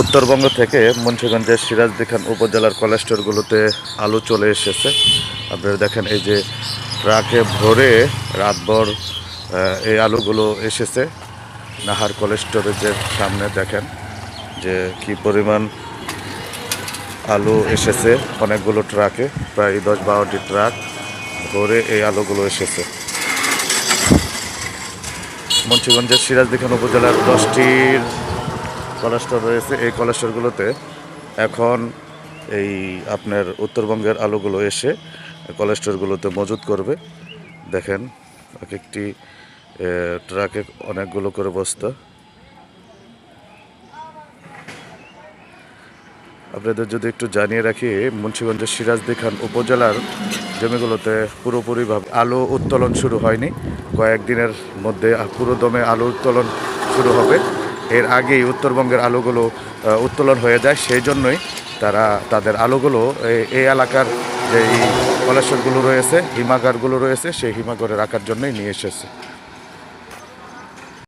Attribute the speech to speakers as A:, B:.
A: উত্তরবঙ্গ থেকে মুন্সিগঞ্জের সিরাজদিখান উপজেলার কলেস্টোরগুলোতে আলু চলে এসেছে। আপনারা দেখেন এই যে ট্রাকে ভরে রাতভর এই আলুগুলো এসেছে। নাহার কলেস্টোরেজের সামনে দেখেন যে কি পরিমাণ আলু এসেছে অনেকগুলো ট্রাকে, প্রায় দশ বারোটি ট্রাক ভরে এই আলুগুলো এসেছে। মুন্সিগঞ্জের সিরাজদিখান উপজেলার দশটির কলেস্টোর রয়েছে, এই কলেস্টরগুলোতে এখন এই আপনার উত্তরবঙ্গের আলুগুলো এসে কলেস্টোরগুলোতে মজুত করবে। দেখেন, এক একটি ট্রাকে অনেকগুলো করে বস্তা। আপনাদের যদি একটু জানিয়ে রাখি, মুন্সিগঞ্জের সিরাজদি খান উপজেলার জমিগুলোতে পুরোপুরিভাবে আলু উত্তোলন শুরু হয়নি। কয়েকদিনের মধ্যে পুরো দমে আলু উত্তোলন শুরু হবে। এর আগেই উত্তরবঙ্গের আলোগুলো উত্তোলন হয়ে যায়, সেই জন্যই তারা তাদের আলোগুলো এই- এলাকার যে কলেশ্বরগুলো রয়েছে, হিমাগারগুলো রয়েছে, সেই হিমাগারে রাখার জন্যই নিয়ে এসেছে।